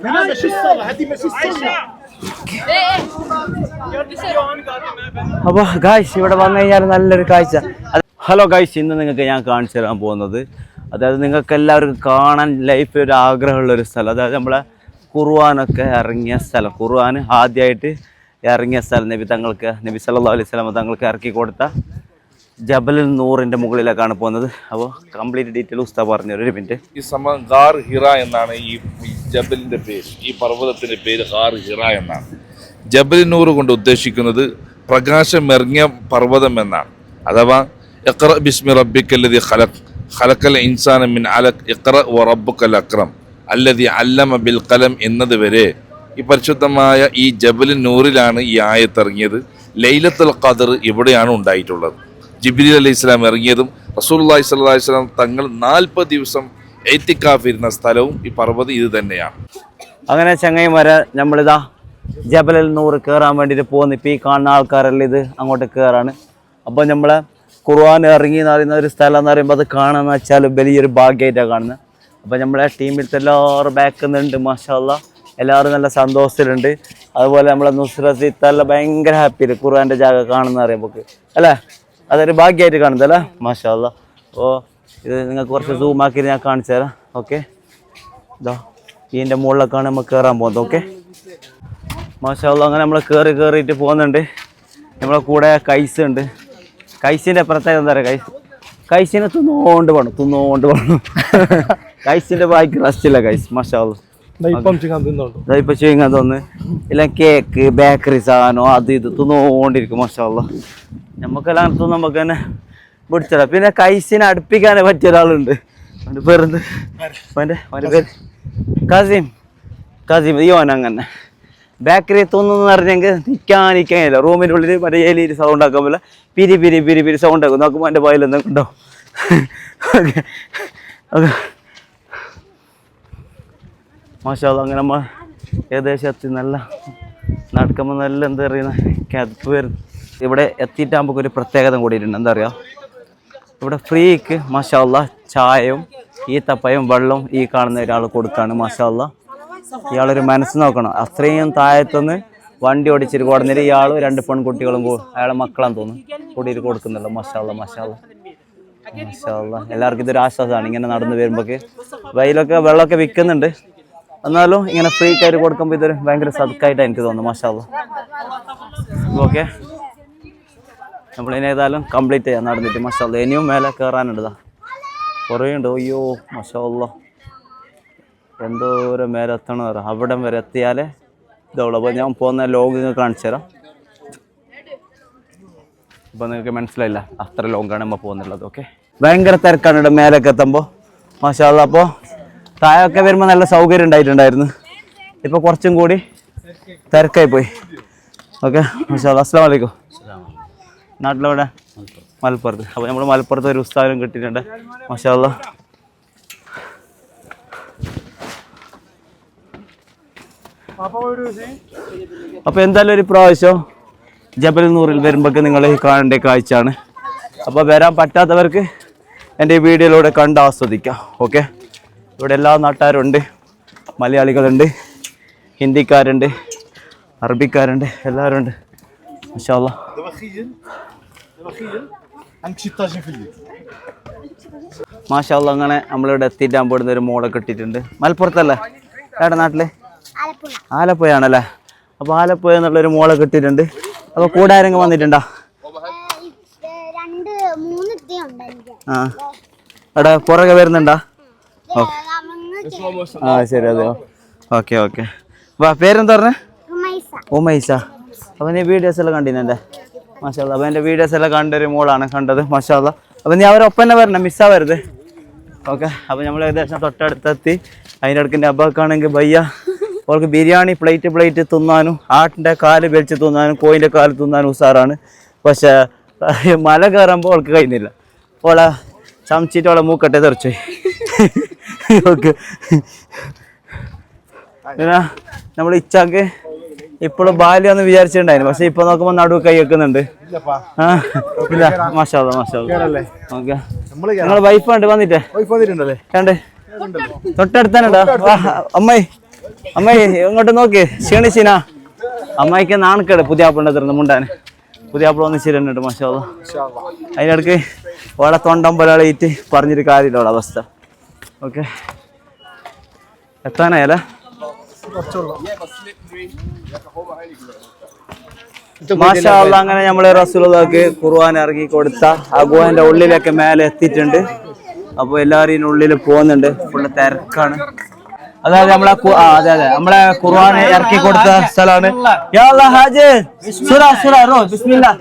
هنا ماشي الصلاة هذه ماشي الصلاة അപ്പോൾ ഗായ്സ് ഇവിടെ വന്നു കഴിഞ്ഞാൽ നല്ലൊരു കാഴ്ച ഹലോ ഗായ്സ് ഇന്ന് നിങ്ങൾക്ക് ഞാൻ കാണിച്ചു തരാൻ പോകുന്നത് അതായത് നിങ്ങൾക്ക് എല്ലാവർക്കും കാണാൻ ലൈഫിൽ ഒരു ആഗ്രഹമുള്ള ഒരു സ്ഥലം അതായത് നമ്മളെ ഖുർആാനൊക്കെ ഇറങ്ങിയ സ്ഥലം ഖുർആൻ ആദ്യമായിട്ട് ഇറങ്ങിയ സ്ഥലം നബി തങ്ങൾക്ക് നബി സല്ലല്ലാഹു അലൈഹി സ്വലമ തങ്ങൾക്ക് ഇറക്കി കൊടുത്ത ജബലുൽ നൂറിന്റെ മുകളിലേക്കാണ് പോകുന്നത്. അപ്പോൾ കംപ്ലീറ്റ് ഡീറ്റെയിൽ ഉസ്താ പറഞ്ഞു ഒരു മിനിറ്റ് ഈ സംഭവം ഗാർ ഹിറ എന്നാണ് ഈ ജബലിന്റെ പേര്. ഈ പർവതത്തിന്റെ പേര് ഗാർ ഹിറ എന്നാണ്. ജബലിനൂർ കൊണ്ട് ഉദ്ദേശിക്കുന്നത് പ്രകാശമെറിഞ്ഞ പർവതം എന്നാണ്. അഥവാ എക്ര ബിസ്മി റബ്ബിക്കല്ലതി ഖലഖ്. ഖലക്കൽ ഇൻസാന മിൻ അലക് എക്ര വ റബ്ബുക്കൽ അക്രം. അല്ലതി അല്ലമ ബിൽ കലം എന്നത് വരെ ഈ പരിശുദ്ധമായ ഈ ജബൽ നൂറിലാണ് ഈ ആയത്തിറങ്ങിയത് ലൈലത്തുൽ ഖദർ ഇവിടെയാണ് ഉണ്ടായിട്ടുള്ളത്. ജിബ്രീൽ അലൈഹി ഇസ്ലാം ഇറങ്ങിയതും സ്വല്ലല്ലാഹി അലൈഹി വസല്ലം തങ്ങൾ നാൽപ്പത് ദിവസം എത്തിക്കാഫിരുന്ന സ്ഥലവും ഈ പർവതം ഇത് തന്നെയാണ്. അങ്ങനെ ചങ്ങൈമാരെ നമ്മളിതാ ജബലൽ നൂറ് കയറാൻ വേണ്ടിയിട്ട് പോകുന്നു. ഇപ്പോൾ ഈ കാണുന്ന ആൾക്കാരെല്ലാം ഇത് അങ്ങോട്ട് കയറാണ്. അപ്പോൾ നമ്മളെ ഖുർആൻ ഇറങ്ങി എന്ന് പറയുന്ന ഒരു സ്ഥലം എന്ന് പറയുമ്പോൾ അത് കാണാമെന്ന് വെച്ചാൽ വലിയൊരു ഭാഗ്യമായിട്ടാണ് കാണുന്നത്. അപ്പോൾ നമ്മളെ ടീമിലത്തെ എല്ലാവരും ബാക്കുന്നുണ്ട് മാഷാല്ല എല്ലാവരും നല്ല സന്തോഷത്തിലുണ്ട്. അതുപോലെ നമ്മളെ നുസ്രത്ത് ഇത്തല്ല ഭയങ്കര ഹാപ്പിയിൽ ഖുർആന്റെ ജാഗ കാണുന്ന പറയുമ്പോൾ അല്ലേ? അതൊരു ഭാഗ്യമായിട്ട് കാണുന്നത് അല്ലേ മാഷാല്ല ഓ ഇത് നിങ്ങൾക്ക് കുറച്ച് സൂം ആക്കി ഞാൻ കാണിച്ചു തരാം. ഓക്കെ. ഇതാ ഇതിന്റെ മുകളിലൊക്കെയാണ് നമ്മൾ കയറാൻ പോകുന്നത്. ഓക്കെ. മാഷാല്ല അങ്ങനെ നമ്മൾ കയറി കയറിയിട്ട് പോകുന്നുണ്ട്. നമ്മളെ കൂടെ കൈസ് ഉണ്ട്. കൈസിന്റെ പ്രത്യേകത എന്താ പറയുക? കൈസ് കൈസിനെ തിന്നോണ്ട് പോകണം തിന്നോണ്ട് പോകണം കൈസിന്റെ ബാക്കി റസ്റ്റില്ല കൈസ് മാഷാല്ല ഇപ്പം ചെയ്യാൻ തോന്നുന്നു. ഇല്ല കേക്ക് ബേക്കറി സാധനം അത് ഇത് തിന്നുകൊണ്ടിരിക്കും മഷാല്ല നമുക്കെല്ലാം അടുത്തൊന്നും നമുക്ക് തന്നെ പിടിച്ചാ പിന്നെ കൈസിനെ അടുപ്പിക്കാൻ പറ്റിയ ഒരാളുണ്ട് അവന്റെ പേര്? കസീം. കസീം ഈ ഓൻ അങ്ങനെ. ബേക്കറി തോന്നുന്നു പറഞ്ഞെങ്കിൽ നിൽക്കാൻ നിൽക്കാനില്ല റൂമിന്റെ ഉള്ളിൽ മറ്റേ ഏലിയിൽ സൗണ്ട് ആക്കാൻ പോലെ പിരി പിരി പിരി പിരി സൗണ്ട് ആക്കും. നോക്കുമ്പോൾ എന്റെ വായിൽ എന്തൊക്കെ ഉണ്ടോ? ഓക്കെ. മാഷാല്ല അങ്ങനെ നമ്മൾ ഏകദേശം എത്തി. നല്ല നടക്കുമ്പോൾ നല്ല എന്താ പറയുന്ന? കിതപ്പ് വരുന്നു. ഇവിടെ എത്തിയിട്ട് നമുക്ക് ഒരു പ്രത്യേകത കൂടിയിട്ടുണ്ട്. എന്താ പറയുക ഇവിടെ ഫ്രീക്ക് മാഷാല്ല ചായയും ഈ തപ്പയും വെള്ളവും ഈ കാണുന്ന ഒരാൾ കൊടുക്കാണ് മാഷാല്ല ഇയാളൊരു മനസ്സ് നോക്കണം. അത്രയും താഴത്തുനിന്ന് വണ്ടി ഓടിച്ചിട്ട് കൊടുന്നിട്ട് ഇയാളും രണ്ട് പെൺകുട്ടികളും അയാളെ മക്കളാന്ന് തോന്നുന്നു. കൂടിയിട്ട് കൊടുക്കുന്നുണ്ട്. മഷാല്ല മഷാല്ല മഷാല്ല എല്ലാവർക്കും ഇതൊരു ആശ്വാസമാണ്. ഇങ്ങനെ നടന്നു വരുമ്പോഴൊക്കെ വെയിലൊക്കെ വെള്ളമൊക്കെ വിൽക്കുന്നുണ്ട്. എന്നാലും ഇങ്ങനെ ഫ്രീ ആയിട്ട് കൊടുക്കുമ്പോൾ ഇതൊരു ഭയങ്കര സതുക്കായിട്ടാണ് എനിക്ക് തോന്നുന്നു മഷാല്ല ഓക്കെ. നമ്മളിനി ഏതായാലും കംപ്ലീറ്റ് ചെയ്യാം. നടന്നിട്ട് മഷാല്ല ഇനിയും മേലെ കയറാനുണ്ടതാ കുറേ ഉണ്ട് അയ്യോ മഷാല്ല എന്തോരം മേലെ എത്തണം പറയാം അവിടെ വരെ എത്തിയാലേ ഇതോളൂ അപ്പോൾ ഞാൻ പോകുന്ന ലോങ് നിങ്ങൾക്ക് കാണിച്ചു തരാം. അപ്പോൾ നിങ്ങൾക്ക് മനസ്സിലായില്ല. അത്ര ലോങ്ങാണ് നമ്മൾ പോകുന്നുള്ളത്. ഓക്കെ ഭയങ്കര തിരക്കാണ് ഇവിടെ മേലൊക്കെ എത്തുമ്പോൾ മാഷാല്ല അപ്പോൾ താഴെയൊക്കെ വരുമ്പോൾ നല്ല സൗകര്യം ഉണ്ടായിട്ടുണ്ടായിരുന്നു. ഇപ്പോൾ കുറച്ചും കൂടി തിരക്കായി പോയി. ഓക്കെ മാഷാല്ല അസ്സാം വലൈക്കും നാട്ടിലെവിടെ? മലപ്പുറത്ത്. അപ്പോൾ നമ്മൾ മലപ്പുറത്ത് ഒരു ഉസ്താദം കിട്ടിയിട്ടുണ്ട്. മഷാല്ല അപ്പോൾ എന്തായാലും ഒരു പ്രാവശ്യം ജബൽ നൂറിൽ വരുമ്പോഴൊക്കെ നിങ്ങൾ കാണേണ്ട കാഴ്ചയാണ്. അപ്പോൾ വരാൻ പറ്റാത്തവർക്ക് എന്റെ ഈ വീഡിയോയിലൂടെ കണ്ട് ആസ്വദിക്കാം. ഓക്കെ? ഇവിടെ എല്ലാ നാട്ടുകാരുണ്ട്. മലയാളികളുണ്ട്. ഹിന്ദിക്കാരുണ്ട്. അറബിക്കാരുണ്ട്. എല്ലാവരും ഉണ്ട് മാഷാല്ലാ മാഷാള്ള അങ്ങനെ നമ്മളിവിടെ എത്തിയിട്ടാൻ പോടുന്ന ഒരു മോളെ കിട്ടിയിട്ടുണ്ട് മലപ്പുറത്തല്ലേ? ഏടെ നാട്ടിലെ? ആലപ്പുഴയാണല്ലേ? അപ്പൊ ആലപ്പുഴ എന്നുള്ളൊരു മോളെ കിട്ടിയിട്ടുണ്ട് അപ്പൊ കൂടെ ആരെങ്കിലും വന്നിട്ടുണ്ടോ? ആ. എടാ പുറകെ വരുന്നുണ്ടോ? ആ ശരി അതെ ഓക്കെ ഓക്കെ. വാ പേരെന്താ പറഞ്ഞേ? ഉമൈസ. അപ്പൊ നീ വീഡിയോസ് എല്ലാം കണ്ടിരുന്നെ മാഷാല്ല അപ്പോൾ എന്റെ വീഡിയോസ് എല്ലാം കണ്ടൊരു മോളാണ് കണ്ടത് മാഷാല്ല അപ്പോൾ നീ അവരൊപ്പം തന്നെ വരണം മിസ്സാവരുത് ഓക്കെ അപ്പോൾ നമ്മൾ ഏകദേശം തൊട്ടടുത്തെത്തി. അതിന്റെ അടുക്കിന്റെ അബ്ബാക്കാണെങ്കിൽ ഭയ്യ അവൾക്ക് ബിരിയാണി പ്ലേറ്റ് പ്ലേറ്റ് തിന്നാനും ആട്ടിന്റെ കാൽ വലിച്ച് തിന്നാനും കോയിന്റെ കാൽ തിന്നാനും ഉസാറാണ്. പക്ഷേ മല കയറുമ്പോൾ അവൾക്ക് കഴിയുന്നില്ല. ഓളെ ചമച്ചിട്ട് അവളെ മൂക്കട്ടെ തെറിച്ചു. ഓക്കെ. പിന്നെ നമ്മൾ ഇച്ചാക്ക് ഇപ്പോഴും ബാല്യം ഒന്ന് വിചാരിച്ചിട്ടുണ്ടായിരുന്നു. പക്ഷെ ഇപ്പൊ നോക്കുമ്പോ നടുവ് കൈ വെക്കുന്നുണ്ട്. നിങ്ങൾ ഇല്ല. മാഷാ മാഷാ ഓക്കെ. നമ്മൾ നിങ്ങളെ വൈഫ് ഉണ്ട് വന്നിട്ടേ? കണ്ടേ. തൊട്ടടുത്താനുണ്ടോ? അമ്മായി. അമ്മായി ഇങ്ങോട്ട് നോക്ക്. ക്ഷീണിച്ചിനാ അമ്മായിക്ക് നാണക്കേട് പുതിയ ആപ്പിളുണ്ട് തീർന്നു മുണ്ടാന് പുതിയ ആപ്പിൾ വന്ന് ശരിയുണ്ട് മഷാ തൊണ്ടം പോലെ തൊണ്ടമ്പലാളിയിട്ട് പറഞ്ഞിട്ട് കാര്യമില്ല അവസ്ഥ. ഓക്കെ. എത്താനായല്ലേ മാഷാ അല്ലാ, അങ്ങനെ നമ്മളെ റസൂലുള്ളാഹിക്ക് ഖുർആൻ ഇറങ്ങി കൊടുത്ത ആ ഗുഹന്റെ ഉള്ളിലൊക്കെ മേലെ എത്തിയിട്ടുണ്ട്. അപ്പോൾ എല്ലാവരും ഉള്ളിൽ പോകുന്നുണ്ട്. ഫുള്ള് തിരക്കാണ്. അതായത് നമ്മളെ ആ അതെ അതെ. നമ്മളെ ഖുർആൻ ഇറക്കി കൊടുത്ത സ്ഥലമാണ്. യാ അല്ലാ ഹാജ്. സുറ സുറ റോ ബിസ്മില്ലാ.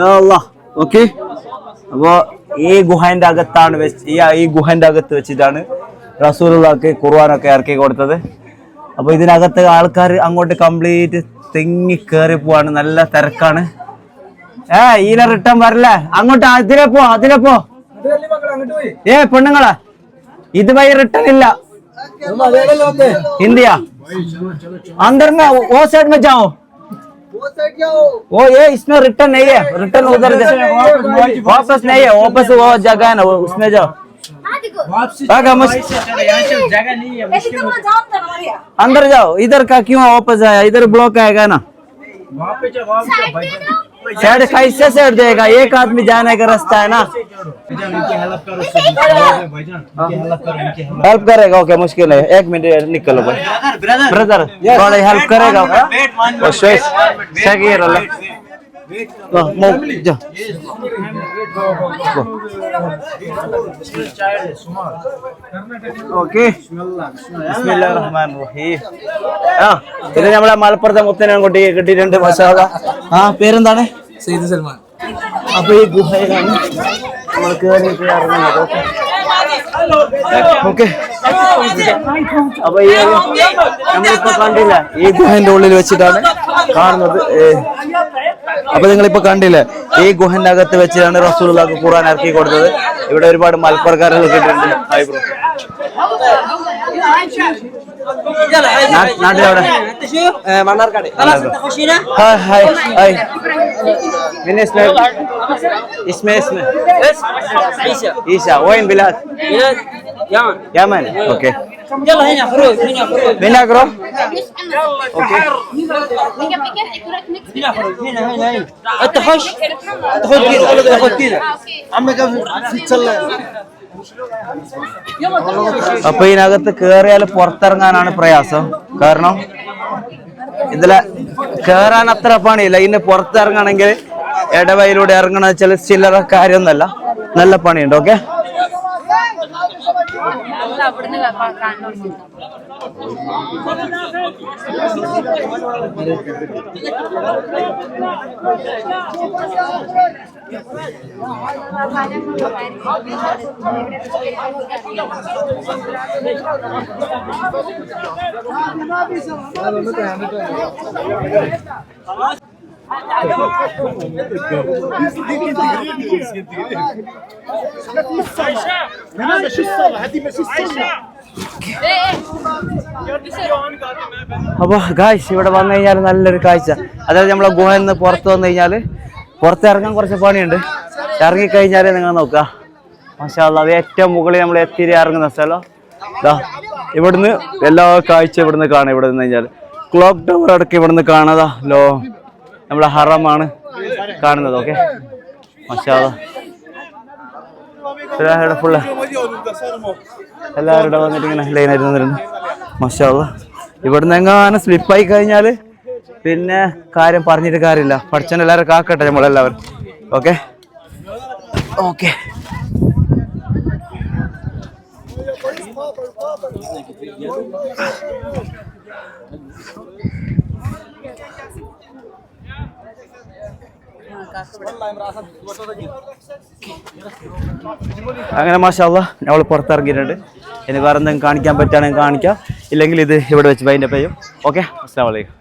യാ അല്ലാഹ് ഓക്കെ. അപ്പോ ഈ ഗുഹന്റെ അകത്താണ് വെച്ച് ഈ ഈ ഗുഹന്റെ അകത്ത് വെച്ചിട്ടാണ് റസൂലുള്ളാഹിക്ക് ഖുർആനൊക്കെ ഇറക്കി കൊടുത്തത്. അപ്പൊ ഇതിനകത്ത് ആൾക്കാർ അങ്ങോട്ട് കംപ്ലീറ്റ് തെങ്ങി കേറി പോവാണ് നല്ല തിരക്കാണ് ഏ ഈല റിട്ടേൺ വരല്ലേ അങ്ങോട്ട് അതിലെ പോ അതിലെ പോ ഏ പെണ്ണുങ്ങളാ ഇത് വഴി റിട്ടേൺ ഇല്ല हिंदिया अंदर में वो साइड में जाओ वो ये इसमें रिटर्न नहीं है रिटर्न उधर वापस नहीं है वापस वो जगह है ना वो उसमें जाओ भागा मुश्किल अंदर जाओ इधर का क्यों वापस आया? इधर ब्लॉक आएगा ना। साइड कैसे साइड जाएगा एक आदमी जाने का रास्ता है ना। हेल्प करेगा ओके मुश्किल है। एक मिनट निकलो भाई। ब्रदर थोड़ा हेल्प करेगा ഓക്കെ. ഇത് നമ്മളെ മലപ്പുറത്തെ മുത്തനാൻ കുട്ടി കിട്ടിയിട്ടുണ്ട് മസാല ആ പേരെന്താണ്? സെയ്ദ് സൽമാൻ. അപ്പൊ ഈ ഗുഹയിലാണ് നമ്മൾ ഇറങ്ങുന്നത്. ഓക്കെ. അപ്പൊ ഈ നമ്മളിപ്പോ കണ്ടില്ല ഈ ഗുഹന്റെ ഉള്ളിൽ വെച്ചിട്ടാണ് കാണുന്നത്. അപ്പൊ നിങ്ങളിപ്പോ കണ്ടില്ലേ ഈ ഗുഹന്റെ അകത്ത് വെച്ചിട്ടാണ് റസൂലുള്ളാഹിക്ക് ഖുർആൻ ഇറക്കി കൊടുത്തത് ഇവിടെ ഒരുപാട് മലപ്പുറക്കാരെ കിട്ടിയിട്ടുണ്ട് ഹായ് ബ്രോ നാട്ടിലെവിടെ മണ്ണാർക്കാട് ഹായ് ഹായ് ഹായ് പിന്നെ اسمه اسمه اسمه عيسى وين بلاد يمن يمن اوكي يلا هنا خروج هنا خروج من اقرا اوكي هنا خروج هنا هنا هنا انت خش تاخذ كذا تاخذ كذا عمك അപ്പൊ ഇതിനകത്ത് കേറിയാൽ പുറത്തിറങ്ങാനാണ് പ്രയാസം കാരണം ഇതിലെ കേറാൻ അത്ര പണിയില്ല ഇതിന് പുറത്തിറങ്ങണമെങ്കിൽ ഇടവയിലൂടെ ഇറങ്ങണ ചില ചില്ലറ കാര്യമൊന്നല്ല നല്ല പണിയുണ്ട് ഓക്കെ അവിടുന്ന് കാണുന്നു അപ്പൊ ഗായ്സ് ഇവിടെ വന്നു കഴിഞ്ഞാൽ നല്ലൊരു കാഴ്ച. അതായത് നമ്മളെ ഗുഹയിൽ നിന്ന് പുറത്ത് വന്നു കഴിഞ്ഞാൽ പുറത്തിറങ്ങാൻ കുറച്ച് പണിയുണ്ട്. ഇറങ്ങിക്കഴിഞ്ഞാൽ നിങ്ങൾ നോക്കുക. മാഷാല്ല അത് ഏറ്റവും മുകളിൽ നമ്മൾ എത്തിരി ഇറങ്ങുന്ന സ്ഥലം. ഇവിടുന്ന് എല്ലാ കാഴ്ച ഇവിടുന്ന് കാണാം. ഇവിടെ നിന്ന് കഴിഞ്ഞാൽ ക്ലോക്ക് ടവർ അടക്കം ഇവിടുന്ന് കാണാതാ ലോ. നമ്മളെ ഹറമാണ് കാണുന്നത് ഓക്കെ മഷാദ ഫുള്ള് എല്ലാവരും ഇവിടെ വന്നിട്ട് ഇങ്ങനെ ലൈനായിട്ട് നിന്നിരുന്നു മഷാല്ല ഇവിടുന്ന് എങ്ങാനും സ്ലിപ്പായി കഴിഞ്ഞാൽ പിന്നെ കാര്യം പറഞ്ഞിട്ട് കാര്യമില്ല. പഠിച്ചൻ എല്ലാവരും കാക്കട്ടെ നമ്മളെല്ലാവരും. ഓക്കെ ഓക്കെ അങ്ങനെ മാഷാല്ല ഞങ്ങൾ പുറത്തിറങ്ങിയിട്ടുണ്ട്. ഇനി വേറെ എന്തെങ്കിലും കാണിക്കാൻ പറ്റുകയാണെങ്കിൽ കാണിക്കാം. ഇല്ലെങ്കിൽ ഇത് ഇവിടെ വെച്ച് ബൈന്റെ പെയ്യും ഓക്കെ അസ്സാം വലൈക്കും